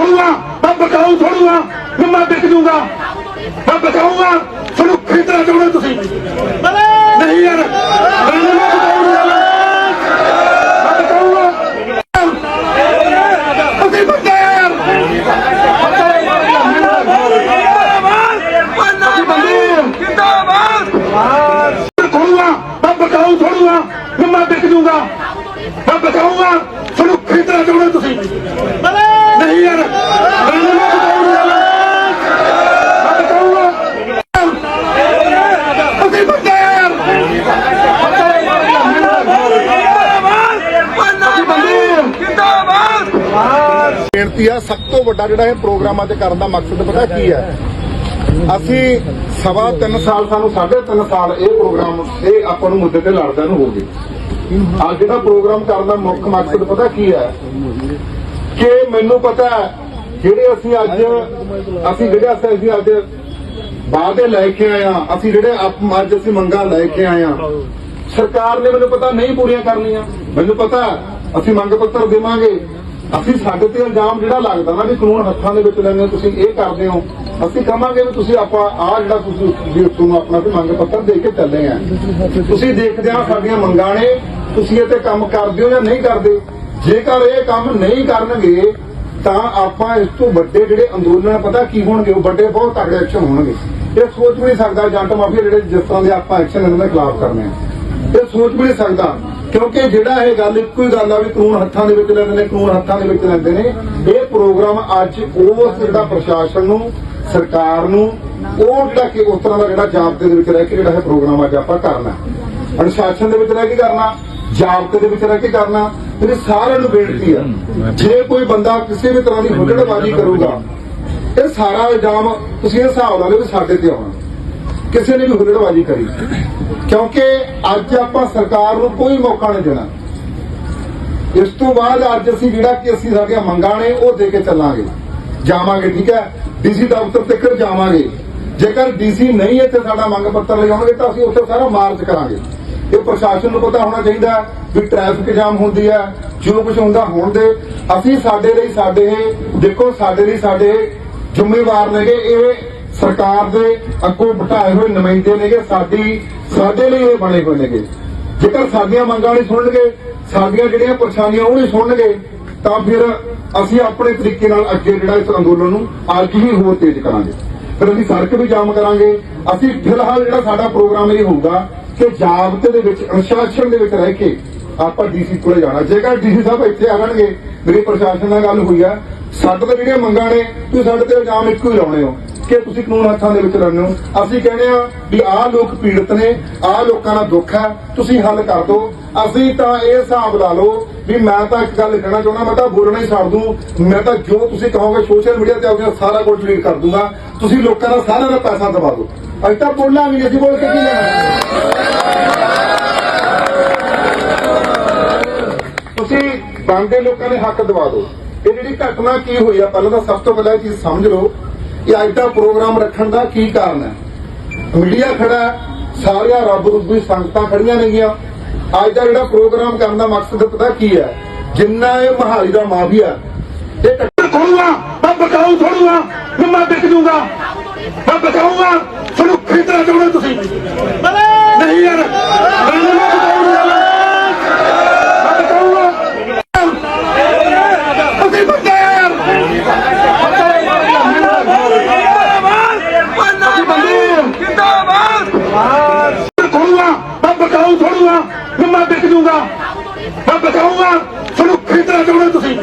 ਥੋੜੂਗਾ ਮੈਂ ਬਚਾਉ ਥੋੜੂਗਾ ਵੀ ਮੈਂ ਵਿਕ ਜੂਗਾ। ਮੈਂ ਬਚਾਉਂਗਾ ਤੁਹਾਨੂੰ ਖਰੀਦਣਾ ਚਾਹੁੰਦੇ ਤੁਸੀਂ? ਨਹੀਂ ਯਾਰ, ਮੈਂ ਮੈਂ ਬਚਾਉਂਗਾ ਮੈਂ ਬਚਾਉਂਗਾ ਅਸੀਂ ਬੰਦੇ ਆ ਯਾਰ। ਅਸੀਂ ਬੰਦੇ ਆ ਥੋੜੂਗਾ ਮੈਂ ਬਚਾਉ ਥੋੜੂਗਾ ਵੀ ਮੈਂ ਵਿਕ ਜੂਗਾ। ਮੈਂ ਬਚਾਉਂਗਾ ਤੁਹਾਨੂੰ ਖਰੀਦਣਾ ਚਾਹੁੰਦੇ ਤੁਸੀਂ? ਨਹੀਂ ਯਾਰ। ਮੈਂ ਨਹੀਂ ਮੈਂ ਬਚਾਉਂਗਾ ਮੈਂ ਬਚਾਉਂਗਾ ਅਸੀਂ ਬੰਦੇ ਆ ਯਾਰ। ਅਸੀਂ ਬੰਦੇ ਆ। ਬੇਨਤੀ ਆ, ਸਭ ਤੋਂ ਵੱਡਾ ਜਿਹੜਾ ਇਹ ਪ੍ਰੋਗਰਾਮਾਂ ਤੇ ਕਰਨ ਦਾ ਮਕਸਦ ਪਤਾ ਕੀ ਹੈ? ਅਸੀਂ ਸਵਾ 3 ਸਾਲ, ਸਾਨੂੰ 3.5 ਸਾਲ ਇਹ ਪ੍ਰੋਗਰਾਮ, ਇਹ ਆਪਾਂ ਨੂੰ ਮੁੱਦੇ ਤੇ ਲੜਦਿਆਂ ਨੂੰ ਹੋ ਗਏ। ਅੱਜ ਜਿਹੜਾ ਪ੍ਰੋਗਰਾਮ ਕਰਨ ਦਾ ਮੁੱਖ ਮਕਸਦ ਪਤਾ ਕੀ ਹੈ? ਕਿ ਮੈਨੂੰ ਪਤਾ ਜਿਹੜੇ ਅਸੀਂ ਅੱਜ ਅਸੀਂ ਜਿਹੜੇ ਅਸੀਂ ਅਸੀਂ ਅੱਜ ਵਾਅਦੇ ਲੈ ਕੇ ਆਏ ਆ, ਅਸੀਂ ਜਿਹੜੇ ਅੱਜ ਅਸੀਂ ਮੰਗਾਂ ਲੈ ਕੇ ਆਏ ਆ, ਸਰਕਾਰ ਨੇ ਮੈਨੂੰ ਪਤਾ ਨਹੀਂ ਪੂਰੀਆਂ ਕਰਨੀਆਂ। ਮੈਨੂੰ ਪਤਾ ਅਸੀਂ ਮੰਗ ਪੱਤਰ ਦੇਵਾਂਗੇ। ਅਸੀਂ ਸਾਡੇ ਤੇ ਇਲਜ਼ਾਮ ਜਿਹੜਾ ਲੱਗਦਾ ਨਾ ਵੀ ਕਾਨੂੰਨ ਹੱਥਾਂ ਦੇ ਵਿੱਚ ਲੈਣੇ ਤੁਸੀਂ ਇਹ ਕਰਦੇ ਹੋ। ਅਸੀਂ ਕਹਾਂਗੇ ਵੀ ਤੁਸੀਂ ਆਪਾਂ ਆ ਜਿਹੜਾ ਤੁਸੀਂ ਵੀ ਤੁਹਾਨੂੰ ਆਪਣਾ ਵੀ ਮੰਗ ਪੱਤਰ ਦੇ ਕੇ ਚੱਲੇ ਆ। ਤੁਸੀਂ ਦੇਖਦੇ ਆ ਸਾਡੀਆਂ ਮੰਗਾਂ ਨੇ, ਤੁਸੀਂ ਇਹ ਤੇ ਕੰਮ ਕਰਦੇ ਹੋ ਜਾਂ ਨਹੀਂ ਕਰਦੇ? ਜੇਕਰ ਇਹ ਕੰਮ ਨਹੀਂ ਕਰਨਗੇ, ਤਾਂ ਆਪਾਂ ਇਸ ਤੋਂ ਵੱਡੇ ਜਿਹੜੇ ਅੰਦੋਲਨ ਪਤਾ ਕੀ ਹੋਣਗੇ? ਉਹ ਵੱਡੇ ਬਹੁਤ ਤਗੜੇ ਐਕਸ਼ਨ ਹੋਣਗੇ। ਇਹ ਸੋਚ ਵੀ ਨਹੀਂ ਸਕਦਾ ਜੰਟ ਮਾਫੀਆ ਜਿਹੜੇ ਜਿਸ ਤਰ੍ਹਾਂ ਦੇ ਆਪਾਂ ਐਕਸ਼ਨ ਇਹਨਾਂ ਦੇ ਖਿਲਾਫ ਕਰਨੇ ਆ। ਇਹ ਸੋਚ ਵੀ ਨਹੀਂ ਸਕਦਾ, ਕਿਉਂਕਿ ਜਿਹੜਾ ਇਹ ਗੱਲ ਇੱਕੋ ਹੀ ਗੱਲ ਆ ਵੀ ਕਾਨੂੰਨ ਹੱਥਾਂ ਦੇ ਵਿੱਚ ਲੈਂਦੇ ਨੇ, ਕਾਨੂੰਨ ਹੱਥਾਂ ਦੇ ਵਿੱਚ ਲੈਂਦੇ ਨੇ। ਇਹ ਪ੍ਰੋਗਰਾਮ ਅੱਜ ਉਸ ਜਿਹੜਾ ਪ੍ਰਸ਼ਾਸਨ ਨੂੰ, ਸਰਕਾਰ ਨੂੰ, ਉਹ ਜਿਹੜਾ ਕਿ ਉਸ ਤਰ੍ਹਾਂ ਦਾ ਜਿਹੜਾ ਜਾਬਤੇ ਦੇ ਵਿੱਚ ਰਹਿ ਕੇ ਜਿਹੜਾ ਇਹ ਪ੍ਰੋਗਰਾਮ ਅੱਜ ਆਪਾਂ ਕਰਨਾ। ਅਨੁਸ਼ਾਸਨ ਦੇ ਵਿੱਚ ਰਹਿ ਕੇ ਕਰਨਾ। ਜਾਬਤੇ ਦੇ ਵਿੱਚ ਰਹਿ ਕੇ ਕਰਨਾ, ਮੇਰੇ ਸਾਰਿਆਂ ਨੂੰ ਬੇਨਤੀ ਆ। ਜੇ ਕੋਈ ਬੰਦਾ ਕਿਸੇ ਵੀ ਤਰ੍ਹਾਂ ਦੀ ਹੁੱਲੜਬਾਜ਼ੀ ਕਰੂਗਾ, ਇਹ ਸਾਰਾ ਇਲਜ਼ਾਮ ਤੁਸੀਂ ਇਹ ਹਿਸਾਬ ਲਾ ਲਓ ਵੀ ਸਾਡੇ ਤੇ ਆਉਣਾ। ਕਿਸੇ ਨੇ ਵੀ ਹੁੱਲੜਬਾਜ਼ੀ ਕਰੀ। ਕਿਉਂਕਿ ਅੱਜ ਆਪਾਂ ਸਰਕਾਰ ਨੂੰ ਕੋਈ ਮੌਕਾ ਨਹੀਂ ਦੇਣਾ। ਇਸ ਤੋਂ ਬਾਅਦ ਅੱਜ ਅਸੀਂ ਜਿਹੜਾ ਕਿ ਅਸੀਂ ਸਾਡੀਆਂ ਮੰਗਾਂ ਨੇ, ਉਹ ਦੇ ਕੇ ਚੱਲਾਂਗੇ। ਜਾਵਾਂਗੇ, ਠੀਕ ਹੈ? ਡੀਸੀ ਦਫ਼ਤਰ ਤੱਕ ਜਾਵਾਂਗੇ। ਜੇਕਰ ਡੀਸੀ ਨਹੀਂ ਇੱਥੇ ਸਾਡਾ ਮੰਗ ਪੱਤਰ ਲਿਆਉਣਗੇ, ਤਾਂ ਅਸੀਂ ਉੱਥੇ ਸਾਰਾ ਮਾਰਚ ਕਰਾਂਗੇ। ਇਹ ਪ੍ਰਸ਼ਾਸਨ ਨੂੰ ਪਤਾ ਹੋਣਾ ਚਾਹੀਦਾ ਵੀ ਟ੍ਰੈਫਿਕ ਜਾਮ ਹੁੰਦੀ ਹੈ, ਜੋ ਕੁਝ ਹੁੰਦਾ ਹੋਣ ਦੇ। ਅਸੀਂ ਸਾਡੇ ਲਈ ਸਾਡੇ ਦੇਖੋ ਸਾਡੇ ਲਈ ਸਾਡੇ ਜ਼ਿੰਮੇਵਾਰ ਨੇਗੇ, ਇਹ ਸਰਕਾਰ ਦੇ ਅੱਗੋਂ ਬਿਠਾਏ ਹੋਏ ਨੁਮਾਇੰਦੇ ਨੇਗੇ, ਸਾਡੀ, ਸਾਡੇ ਲਈ ਇਹ ਬਣੇ ਹੋਏ ਨੇਗੇ। ਜੇਕਰ ਸਾਡੀਆਂ ਮੰਗਾਂ ਨਹੀਂ ਸੁਣਨਗੇ, ਸਾਡੀਆਂ ਜਿਹੜੀਆਂ ਪਰੇਸ਼ਾਨੀਆਂ ਉਹ ਨਹੀਂ ਸੁਣਨਗੇ, ਤਾਂ ਫਿਰ ਅਸੀਂ ਆਪਣੇ ਤਰੀਕੇ ਨਾਲ ਅੱਗੇ ਜਿਹੜਾ ਇਸ ਅੰਦੋਲਨ ਨੂੰ ਅੱਜ ਹੀ ਹੋਰ ਤੇਜ਼ ਕਰਾਂਗੇ। ਫਿਰ ਅਸੀਂ ਸੜਕ ਵੀ ਜਾਮ ਕਰਾਂਗੇ। ਅਸੀਂ ਫਿਲਹਾਲ ਜਿਹੜਾ ਸਾਡਾ ਪ੍ਰੋਗਰਾਮ ਇਹ ਹੋਊਗਾ ਕਿ ਜਾਬਤੇ ਦੇ ਵਿੱਚ ਅਨੁਸ਼ਾਸਨ ਦੇ ਵਿੱਚ ਰਹਿ ਕੇ ਆਪਾਂ ਡੀਸੀ ਕੋਲੇ ਜਾਣਾ। ਜੇਕਰ ਡੀਸੀ ਸਾਹਿਬ ਇੱਥੇ ਆਣਗੇ ਮੇਰੀ ਪ੍ਰਸ਼ਾਸਨ ਨਾਲ ਗੱਲ ਹੋਈ ਆ। ਸਾਡੇ ਤੇ ਜਿਹੜੀਆਂ ਮੰਗਾਂ ਨੇ ਤੁਸੀਂ ਸਾਡੇ ਤੇ ਇਲਜ਼ਾਮ ਇੱਕੋ ਹੀ ਲਾਉਣੇ ਹੋ ਕਿ ਤੁਸੀਂ ਕਾਨੂੰਨ ਹੱਥਾਂ ਦੇ ਵਿੱਚ ਲੈਂਦੇ ਹੋ। ਅਸੀਂ ਕਹਿੰਦੇ ਆ ਵੀ ਆਹ ਲੋਕ ਪੀੜਤ ਨੇ ਆਹ ਲੋਕਾਂ ਦਾ ਦੁੱਖ ਹੈ ਤੁਸੀਂ ਹੱਲ ਕਰ ਦਿਓ। ਅਸੀਂ ਤਾਂ ਇਹ ਹਿਸਾਬ ਲਾ ਲਓ ਵੀ ਮੈਂ ਤਾਂ ਇੱਕ ਗੱਲ ਕਹਿਣਾ ਚਾਹੁੰਦਾ ਮੈਂ ਤਾਂ ਬੋਲਣਾ ਹੀ ਛੱਡ ਦੂੰ। ਮੈਂ ਤਾਂ ਜੋ ਤੁਸੀਂ ਕਹੋਗੇ ਸੋਸ਼ਲ ਮੀਡੀਆ ਤੇ ਆਪਣਾ ਸਾਰਾ ਕੁਝ ਡਿਲੀਟ ਕਰ ਦੂੰਗਾ। ਤੁਸੀਂ ਲੋਕਾਂ ਦਾ ਸਾਰਿਆਂ ਦਾ ਪੈਸਾ ਦਬਾ ਦਿਓ। ਅਸੀਂ ਤਾਂ ਬੋਲਾਂਗੇ ਨਹੀਂ, ਅਸੀਂ ਬੋਲ ਕੇ ਕੀ ਲੈਣਾ? ਬੰਦੇ ਲੋਕਾਂ ਦੇ ਹੱਕ ਦਵਾ ਦਿਓ। ਇਹ ਜਿਹੜੀ ਘਟਨਾ ਕੀ ਹੋਈ ਆ ਪਹਿਲਾਂ ਤਾਂ ਸਭ ਤੋਂ ਪਹਿਲਾਂ ਇਹ ਚੀਜ਼ ਸਮਝ ਲਓ ਕਿ ਅੱਜ ਦਾ ਪ੍ਰੋਗਰਾਮ ਰੱਖਣ ਦਾ ਕੀ ਕਾਰਨ ਹੈ। ਮੀਡੀਆ ਖੜਾ ਸਾਰੀਆਂ ਰੱਬ ਰੂਪੀ ਸੰਗਤਾਂ ਖੜੀਆਂ ਨੇਗੀਆਂ। ਅੱਜ ਦਾ ਜਿਹੜਾ ਪ੍ਰੋਗਰਾਮ ਕਰਨ ਦਾ ਮਕਸਦ ਪਤਾ ਕੀ ਹੈ? ਜਿੰਨਾ ਇਹ ਮਹਾਲੀ ਦਾ ਮਾਫੀਆ ਇਹ ਕੱਟ- ਥੋੜੂਗਾ ਮੈਂ ਬਚਾਉ ਥੋੜੂਗਾ ਮੈਂ ਵਿਕ ਜੂਗਾ। ਮੈਂ ਬਚਾਉਂਗਾ ਤੁਹਾਨੂੰ ਖਰੀਦਣਾ ਚਾਹੁੰਦੇ ਤੁਸੀਂ? ਨਹੀਂ ਯਾਰ ਮੈਂ ਨਹੀਂ ਮੈਂ ਬਚਾਉਂਗਾ ਮੈਂ ਬਚਾਉਂਗਾ ਅਸੀਂ ਬੰਦੇ ਆ ਯਾਰ ਅਸੀਂ ਬੰਦੇ ਆ ਥੋੜੂਗਾ ਮੈਂ ਬਚਾਉ ਥੋੜੂਗਾ ਮੈਂ ਵਿਕ ਜੂਗਾ। ਮੈਂ ਬਚਾਉਂਗਾ ਤੁਹਾਨੂੰ ਖਰੀਦਣਾ ਚਾਹੁੰਦੇ ਤੁਸੀਂ?